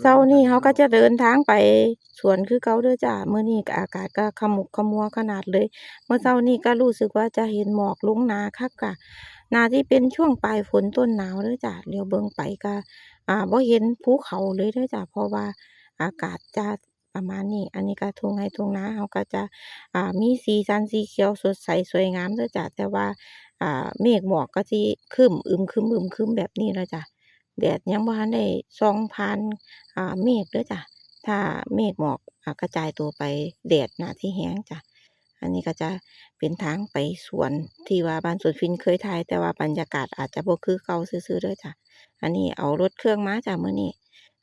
เช้านี้เขาก็จะเดินทางไปสวนคือเก่าเด้อจ้ะมื้อนี้ก็อากาศก็ขมุกขมัวขนาดเลย เมื่อเช้านี้ก็รู้สึกว่าจะเห็นหมอกลงนาคักกะนาที่เป็นช่วงปลายฝนต้นหนาวเด้อจ้ะเลียวเบิ่งไปก็อ่าบ่เห็นภูเขาเลยเด้อจ้ะเพราะว่าอากาศจะประมาณนี้ อันนี้ก็ทุ่งไร่ทุ่งนาเขาก็จะอ่ามีสีสันสีเขียวสดใสสวยงามเด้อจ้ะแต่ว่าอ่าเมฆหมอกก็สิครึ้มอึมครึมอึมครึมแบบนี้แล้วจ้ะ แดดยังบ่ทันได้ส่องผ่านอ่าเมฆเด้อจ้ะถ้าเมฆหมอกอกระจายตัวไปแดดหน่ะที่แห้งจ้ะอันนี้ก็จะเป็นทางไปสวนที่ว่าบ้านสวนฟินเคยถ่าย แต่ว่าบรรยากาศอาจจะบ่คือเก่าซื่อๆเด้อจ้ะอันนี้เอารถเครื่องมาจ้ะเมื้อนี้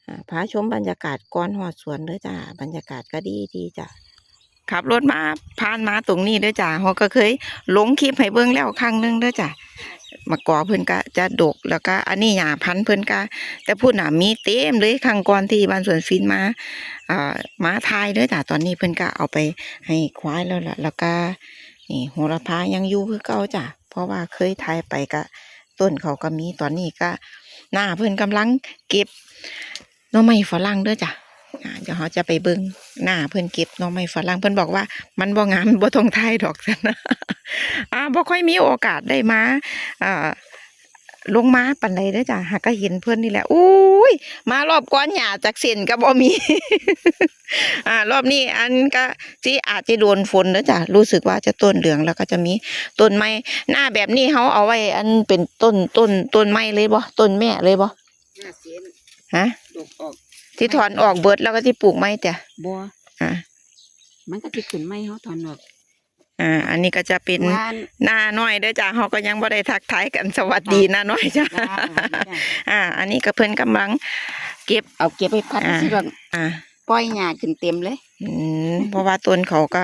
อ่พาชมบรรยากาศก่อนฮอดสวนเด้อจ้ะบรรยากาศก็ดีดีจ้ะขับรถมาผ่านมาตรงนี้เด้อจ้ะเฮาก็เคยลงคลิปให้เบิ่งแล้วครั้งหนึงเด้อจ้ะ มากอเพิ่อนก็จะดกแล้วก็อันนี้หญ้าพันเพิ่อนก็แต่พูดหน่ะมีเต็มเลยครั้งก่อนที่บ้านสวนฟินมาอ่ามาทายเด้อจ้ะตอนนี้เพิ่อนก็เอาไปให้ควายแล้วล่ะแล้วก็นี่โหระพายังอยู่คือเก่าจ้ะเพราะว่าเคยทายไปก็ต้นเขาก็มีตอนนี้ก็ หน้าเพิ่อนกำลังเก็บน่อไม้ฝรั่งเด้อจ้ะ เดี๋ยวเราจะไปเบิ่งหน้าเพิ่นเก็บหน่อไม้ฝรั่งเพิ่นบอกว่า มันบ่งามบ่ต้องทายดอกซั่นนะอ่าบ่ค่อยมีโอกาสได้มาอ่าลงมาปันใดเด้อจ้ะหากก็เห็นเพื่อนนี่แหละอุ้ยมารอบก้อนหยาจากเส้นก็บ่มี อ่ารอบนี้อันก็ที่อาจจะโดนฝนเด้อจ้ะรู้สึกว่าจะต้นเหลืองแล้วก็จะมีต้นไม้หน้าแบบนี้เขาเอาไว้ อันเป็นต้นต้นต้นไม้เลยบ่ต้นแม่เลยบ่ห้าเสียนฮะดกออก ที่ถอนออกเบิดแล้วก็ที่ปลูกไม้จ้ะบัวอ่ามันก็จะขึ้นไม้เขาถอนออกอ่า อันนี้ก็จะเป็นว่านหน้าน้อยเด้อจ้ะเขาก็ยังบ่ได้ทักทายกันสวัสดีหน้าน้อยจ้ะจ้าจ้าอ่า อันนี้ก็เพิ่นกำลัง เก็บเอาเก็บไปพัดอ่าสิแบบอ่าปล่อยหญ้าขึ้นเต็มเลย อืมเพราะว่าต้นเขาก็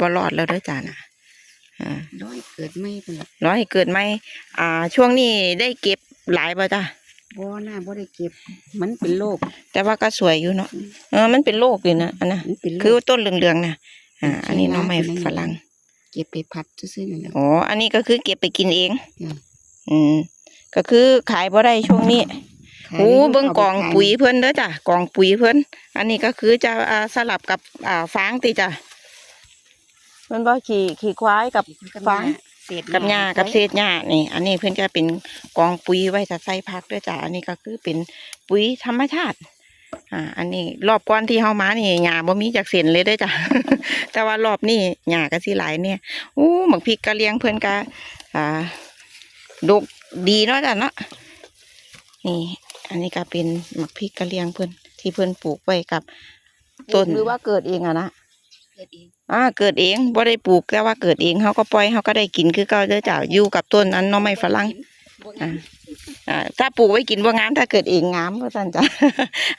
บ่รอดแล้วเด้วยจ้านะอ่าร้อยเกิดไม่เป็นไรรอให้เกิดไหมอ่า ช่วงนี้ได้เก็บหลายป่ะจ้า บัวหน้าบัวได้เก็บ มันเป็นโรคแต่ว่าก็สวยอยู่เนาะเออมันเป็นโรคอยู่นะอันนะมันเป็นโรคือคต้นเหลืองๆนะอ่า อันนี้หน้องไม้เป็นไงฝรั่งเก็บไปพัดซื่อๆนั่นแหละ อ๋ออันนี้ก็คือเก็บไปกินเองอืมอืมก็คือขายบ่ได้ช่วงนี้ขายโอ้ไม่รู้เบิ่งเอากไปองขายปุ๋ยเพิ่นเด้อจ้ะกองปุ๋ยเพิ่นอันนี้ก็คือจะอ่าสลับกับอ่าฟางติจ้ะมันบ่ขี่ขี่ควายกับกับฟางเศษกับหญ้ากับเศไว้ษหญ้านี่ อันนี้เพื่อนก็เป็นกองปุ๋ยไว้ถ้าใส่ผักด้วยจ้ะอันนี้ก็คือเป็นปุ๋ยธรรมชาติ อ่า อันนี้รอบก่อนที่เฮามานี่หญ้าบ่มีจากเส้นเลยเด้อจ้ะแต่ว่ารอบนี้หญ้าก็สิหลายเนี่ยอู้หมักพริกกะเลียงเพื่อนก็อ่าดกดีเนาะจ้ะเนาะนี่ อันนี้ก็เป็นหมักพริกกะเลียงเพื่อนที่เพื่อนปลูกไว้กับต้นหรือว่าเกิดเองอะนะเกิดเองอ่าเกิดเองบ่ได้ปลูกแต่ว่าเกิดเองเขาก็ปล่อยเขาก็ได้กินคือเก่าเด้อจ้ะอยู่กับต้นนั้นหน้อไม้ฝรั่งบ่งาอ่ามอ่าถ้าปลูกไว้กินบ่งามถ้าเกิดเองงามว่าซั่นจ้ะ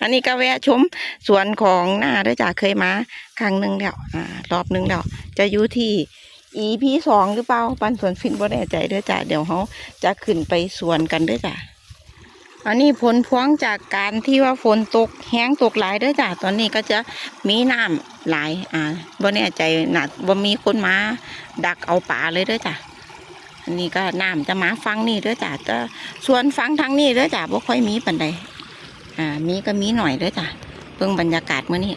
อันนี้ก็แวะชมสวนของหน้าเด้อจ้ะเคยมาครั้งหนึงแล้วอ่ารอบหนึงแล้วจะอยู่ที่ EP สองหรือเปล่าปันสวนฟินบ่แน่ใจเด้อจ้ะเดี๋ยวเขาจะขึ้นไปสวนกันเด้อจ้ะ อันนี้ผลพวงจากการที่ว่าฝนตกแห้งตกหลายด้อจ้ะตอนนี้ก็จะมีน้ำหลายอ่าบ่แน่ใจหน่ะบ่มีคนมาดักเอาปลาเลยด้อจ้ะอันนี้ก็น้ำจะมาฟังนี่ด้อจ้ะแต่ส่วนฟังทางนี้ด้อจ้ะบ่ค่อยมีปานใดอ่ามีก็มีหน่อยด้อจ้ะเพิ่งบรรยากาศเมื่อนี้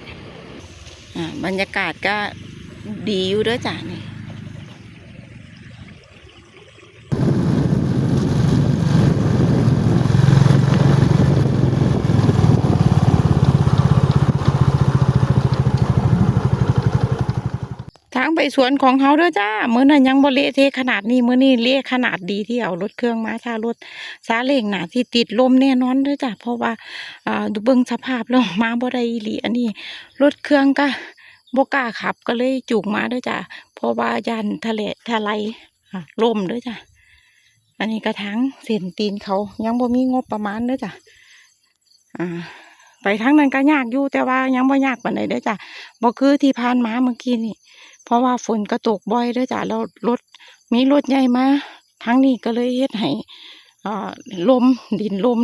อ่าบรรยากาศก็ดีอยู่ด้อจ้ะนี่ ทางไปสวนของเขาเด้อจ้ามื้อนั้นยังบ่เละเทะขนาดนี้มื้อนี้เละขนาดดีที่เอารถเครื่องมาถ้ารถซาเล้งน่ะที่ติดลมแน่นอนเด้อจ้ะเพราะว่าอ่าดูเบิ่งสภาพแล้วมาบ่ได้อีหลีอันนี้รถเครื่องก็บ่กล้าขับก็เลยจูงมาเด้อจ้ะเพราะว่าย่านทะเลทะไลลมเด้อจ้ะอันนี้กระถางเส้นตีนเขายังบ่มีงบประมาณเด้อจ้ะอ่าไปทางนั้นก็ยากอยู่แต่ว่ายังบ่ยากปานใดเด้อจ้ะบ่คือที่ผ่านมาเมื่อกี้นี่ เพราะว่าฝนก็ตกบ่อยเด้อจ้ะแล้วรถมีรถใหญ่มาทางนี้ก็เลยเฮ็ดให้อ่าลมดินลม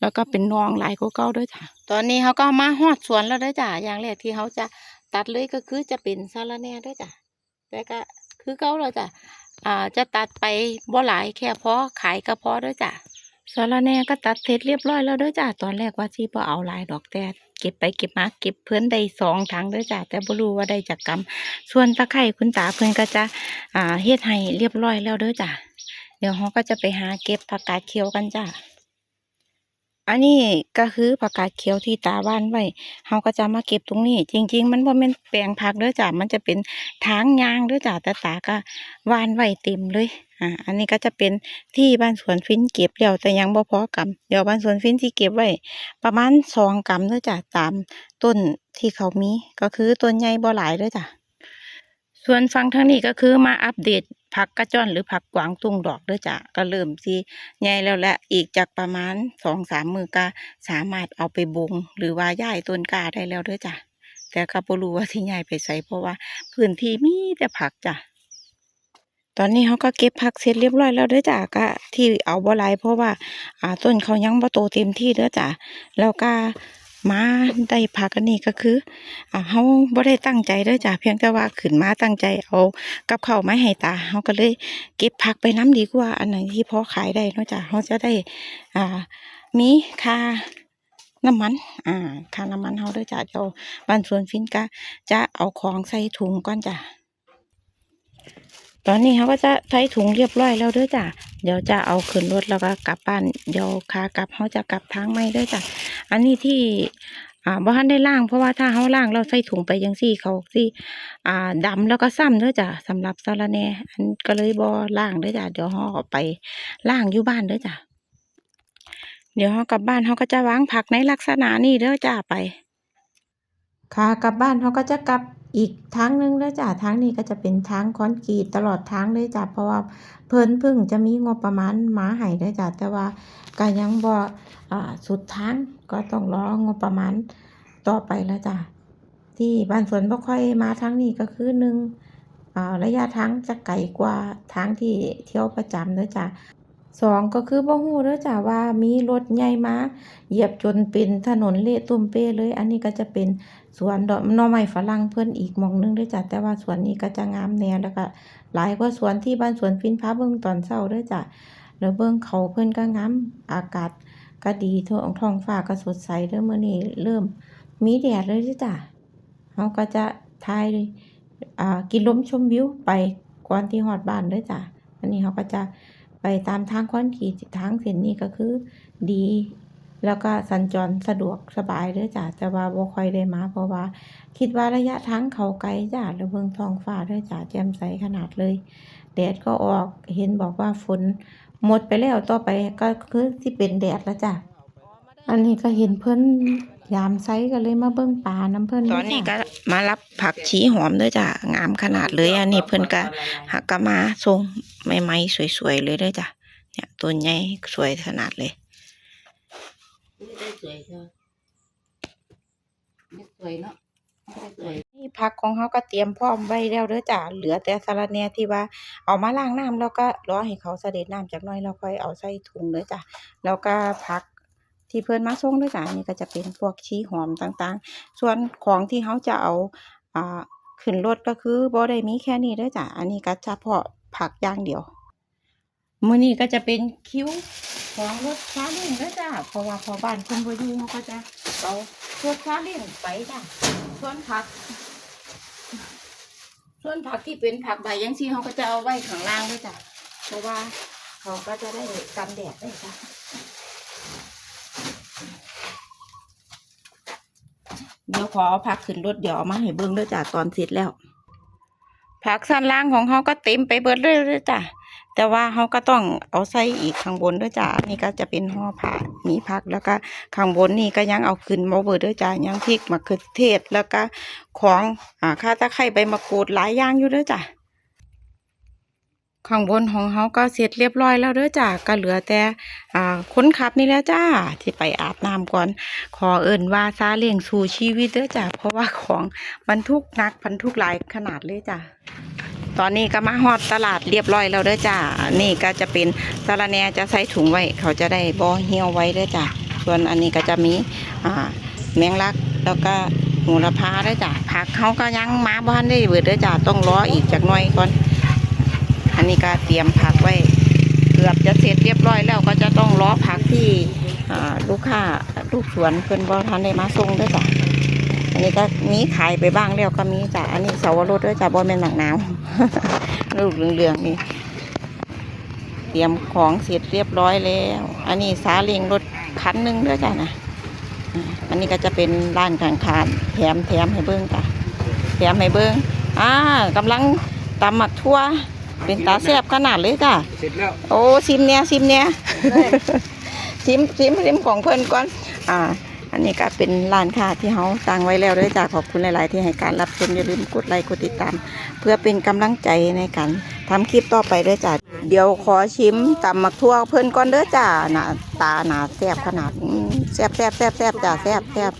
แล้วก็เป็นนองหลายกว่าเก่าด้วยจ้ะ ตอนนี้เขาก็มาฮอดสวนแล้วด้วยจ้ะ อย่างแรกที่เขาจะตัดเลยก็คือจะเป็นสาระแหน่ด้วยจ้ะแต่ก็คือเก่าแล้วจ้ะอ่าจะตัดไปบ่หลายแค่พอขายก็พอด้วยจ้ะสาระแหน่ก็ตัดเสร็จเรียบร้อยแล้วเด้อจ้าตอนแรกว่าสิบ่เอาหลายดอกแต่ เก็บไปเก็บมาเก็บเพื่อนได้สองถังด้วยจ้ะแต่บ่รู้ว่าได้จากกรรมส่วนตะไคร่คุณตาเพื่อนก็จะอ่าเฮ็ดให้เรียบร้อยแล้วเด้อจ้ะเดี๋ยวเขาก็จะไปหาเก็บผักกาดเขียวกันจ้ะ อันนี้ก็คือผักกาดเขียวที่ตาบ้านไว้เราก็จะมาเก็บตรงนี้ จริง ๆ มันบ่แม่นแปลงผักเด้อจ้ามันจะเป็นทางยางเด้อจ้าแต่ตาก็วานไว้เต็มเลย อ่า อันนี้ก็จะเป็นที่บ้านสวนฟินเก็บแล้วแต่ยังบ่พอกำเดี๋ยวบ้านสวนฟินที่เก็บไว้ประมาณสองกำเด้อจ้ะตามต้นที่เขามี ก็คือต้นใหญ่บ่หลายเด้อจ้ะส่วนฟังทางนี้ก็คือมาอัปเดต ผักกระจ้อนหรือผักกวางตุ้งดอกเด้อจ้ะก็เริ่มสิใหญ่แล้วแหละอีกจากประมาณสองสามมือก็สามารถเอาไปบงหรือว่าย้ายต้นกาได้แล้วเด้อจ้ะแต่ก็บ่รู้ว่าที่ย้ายไปไสเพราะว่า พื้นที่มีแต่ผักจ้ะตอนนี้เขาก็เก็บผักเสร็จเรียบร้อยแล้วเด้อจ้ะก็ที่เอาบ่หลายเพราะว่า อ่าต้นเขายังบ่โตเต็มที่เด้อจ้ะแล้วก็ มาได้ผักอันนี้ก็คืออ่าเฮาบ่ได้ตั้งใจเด้อจ้ะเพียงแต่ว่าขึ้นมาตั้งใจเอากับเข้าวมาให้ตาเฮาก็เลยเก็บผักไปน้ำดีกว่า อันไหนที่พอขายได้เนาะจ้ะเฮาจะได้อ่ามีค่าน้ำมัน อ่าค่าน้ำมันเฮาเด้อจ้ะเดี๋ยวบ้านสวนฟินก็จะเอาของใส่ถุงก่อนจ้ะตอนนี้เขาก็จะใส่ถุงเรียบร้อยแล้วด้อจ้ะ เดี๋ยวจะเอาขึ้นรถแล้วก็กลับบ้านเดี๋ยวขากลับเขาจะกลับทางไม่ด้อจ้ะอันนี้ที่อ่าบ่ทันได้ล่างเพราะว่าถ้าเขาล่างเราใส่ถุงไปยังซี่เขาสิอ่าดำแล้วก็ซ้ำด้อจ้ะสำหรับสาระแน่อันก็เลยบ่ล่างด้อจ้ะเดี๋ยวเขาเอไปล่างอยู่บ้านด้อจ้ะเดี๋ยวเขากลับบ้านเขาก็จะวางผักในลักษณะนี้เด้อจ้ะไปค่ะกลับบ้านเขาก็จะกลับ อีกทางนึงแล้วจ้ะทางนี้ก็จะเป็นทางคอนกรีตตลอดทางเลยจ้ะเพราะว่าเพิ่นพิ่งจะมีงบประมาณมาให้เด้อจ้ะแต่ว่าก็ยังบ่อ่สุดทางก็ต้องรองบประมาณต่อไปแล้วจ้ะที่บ้านสวนบ่ค่อยมาทางนี้ก็คือหนึ่งระยะทางจะไกลกว่าทางที่เที่ยวประจำเด้อจ้ะ สองก็คือบ่ฮู้เด้อจ้ะว่ามีรถใหญ่มาเหยียบจนเป็นถนนเละตุ้มเป้เลย อันนี้ก็จะเป็นสวนดอกหน่อไม้ฝรั่งเพิ่นอีกมองหนึงเด้วยจ้ะแต่ว่าสวนนี้ก็จะงามแน่แล้วก็หลายกว่าสวนที่บ้านสวนฟินพาเบิ่งตอนเช้าเด้วยจ้ะแล้วเบิ่งเขาเพิ่นก็งามอากาศก็ดีท้องท้องฟ้าก็สดใสเด้อมื้อนี้เริ่ม มีแดดเลยเด้อจ้ะเฮาก็จะถ่ายอ่ากินลมชมวิวไปก่อนที่ฮอดบ้านเด้อจ้ะอันนี้เฮาก็จะ ไปตามทางคอนกรีตทางเส้นนี้ก็คือดี แล้วก็สัญจรสะดวกสบายเด้อจ้ะแต่ว่าบ่ค่อยได้มา เพราะว่า คิดว่าระยะทางเขาไกลจ้ะแล้วเบิ่งท้องฟ้าด้อจ้ะแจ่มใสขนาดเลยแดดก็ออกเห็นบอกว่าฝนหมดไปแล้วต่อไปก็คือสิเป็นแดดแล้วจ้ะอันนี้ก็เห็นเพิ่น ยามไซก็เลยมาเบิ่งปลาน้ำเพิ่นตอนนี้ก็มารับผักชีหอมด้วยจ้ะงามขนาดเลยอันนี้เพิ่นก็หักกะมาทรงใหม่ๆสวยๆเลยเด้อจ้ะเนี่ยตัวใหญ่สวยขนาดเลยไม่ได้สวยเท่าไม่สวยเนาะไม่ได้สวยนี่ผักของเขาก็เตรียมพร้อมไว้แล้วเด้อจ้ะเหลือแต่สาระแหน่ที่ว่า เอามาล้างน้ำแล้วก็รอให้เขาเสด็จน้ำจากหน้อยแล้วค่อยเอาใส่ถุงเด้อจ้ะแล้วก็ผัก ที่เพิ่นมาส่งด้อจ้ะอันนี้ก็จะเป็นพวกชีหอมต่างๆ ส่วนของที่เขาจะเอาอ่าขึ้นรถก็คือบ่ได้มีแค่นี้ด้อจ้ะอันนี้ก็จะเพาะผักอย่างเดียวมื้อนี้ก็จะเป็นคิ้วของรถซาเล้งด้อจ้ะเพราะว่าพอบ้านเพิ่นบ่อยู่เขาก็จะเอารถซาเล้งไปจ้ะส่วนผัก ส่วนผักที่เป็นผักใบยังซี่เขาก็จะเอาไว้ข้างล่างด้วยจ้ะเพราะว่าเขาก็จะได้กันแดดได้จ้ะ ดี๋ยวขอเอาผักขึ้นรถเดี๋ยวเอามาให้เบิ้งด้วยจ้ะตอนเสร็จแล้ว ผักสันล่างของเขาก็เต็มไปเบิดเลยด้วยจ้ะแต่ว่าเขาก็ต้องเอาใส่อีกข้างบนด้วยจ้ะนี่ก็จะเป็นห่อผ่ามีผักแล้วก็ข้างบนนี่ก็ยังเอาขึ้นมาเบิดด้วยจ้ะยังพริกมะเขือเทศแล้วก็ของอ่าข้าตะไคร้ใบมะกรูดหลายอย่างอยู่ด้วยจ้ะ ข้างบนของเขาก็เสร็จเรียบร้อยแล้วเด้อจ้าก็เหลือแต่อ่าคนขับนี่แล้วจ้าที่ไปอาบน้ำก่อน ขอเอิ่นว่าซาเลี้ยงสู่ชีวิตเด้อจ้าเพราะว่าของบรรทุกนักบรรทุกหลายขนาดเลยจ้าตอนนี้ก็มาฮอดตลาดเรียบร้อยแล้วเด้อจ้านี่ก็จะเป็นสาระแนจะใส่ถุงไว้ เขาจะได้บ่เหี่ยวไว้เด้อจ้าส่วนอันนี้ก็จะมีแมงลักแล้วก็โหระพาเด้อจ้าผักเขาก็ยังมาบ้านได้เบิดเด้อจ้าต้องรออีกจักหน่อยก่อน นี้ก็เตรียมผักไว้เพื่อกือบจะเสร็จเรียบร้อยแล้วก็จะต้องล้อผักที่ลูกค้าลูกสวนเพิ่นบ่ทันได้มาส่งเด้วยจ้ะอันนี้ก็มีขายไปบ้างแล้วก็มีจ้ะอันนี้เสาวรสด้วยจ้ะบ่แม่นหนักหนาวลูกเหลืองๆนี่เตรียมของเสร็จเรียบร้อยแล้ว อันนี้สาเลิงรถคันหนึงด้วยจ้ะนะอันนี้ก็จะเป็นร้านข้างๆแถมแถมให้เบิ้งจ้ะแถมให้เบิ้งอ่ากำลังตำหมักทั่ว เป็นตาแซ่บขนาดเลยจ้ะเสร็จแล้วโอ้ซิมเนี่ยซิมเนี่ยซิมซิมซิมของเพื่อนก่อน อ่า อันนี้ก็เป็นร้านค้าที่เขาตั้งไว้แล้วด้วยจ้ะขอบคุณหลาย ๆ ที่ให้การรับชมอย่าลืมกดไลค์กดติดตาม เพื่อเป็นกำลังใจในการทำคลิปต่อไปด้วยจ้ะเดี๋ยวขอชิมตำหมักทั่วเพื่อนก่อนเด้อจ้ะหน้าตาหนาแซ่บขนาดอืมแซ่บแซ่บแซ่บแซ่บจ้ะแซ่บแซ่บ